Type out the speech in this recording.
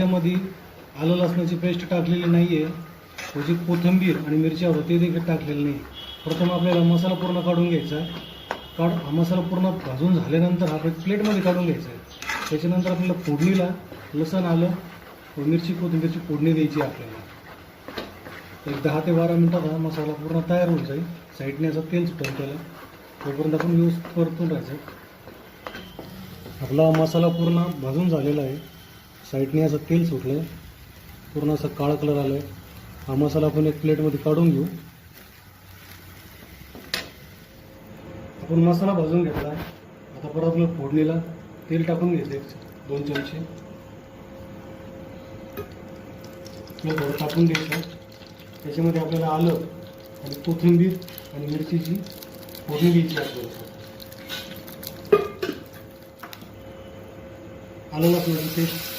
त्यामध्ये आलं लसणाची पेस्ट टाकलेली नाही आहे जी कोथिंबीर आणि मिरच्या होते देखील टाकलेली नाही प्रथम आपल्याला मसाला पूर्ण काढून घ्यायचा. आहे काढ हा मसाला पूर्ण भाजून झाल्यानंतर आपण प्लेटमध्ये काढून घ्यायचा आहे. त्याच्यानंतर आपल्याला फोडणीला लसण आलं व मिरची कोथिंबीरची फोडणी द्यायची आहे आपल्याला. एक दहा ते बारा मिनटात हा मसाला पूर्ण तयार होऊन जाईल. साईडने असं तेल सुटेल त्याला तोपर्यंत आपण यूज परतून राहायचं. आपला मसाला पूर्ण भाजून झालेला आहे. साईडने असं तेल सुटलं पूर्ण असं काळा कलर आलं आहे हा मसाला आपण एक प्लेटमध्ये काढून घेऊ. आपण मसाला भाजून घेतला. आता परत आपलं फोडणीला तेल टाकून घेतले एक दोन चमचे. थोडं टाकून घ्यायचं. त्याच्यामध्ये आपल्याला आलं आणि कोथिंबीर आणि मिरचीची फोडणी घ्यायची आपल्याला. आलं लसणाची पेस्ट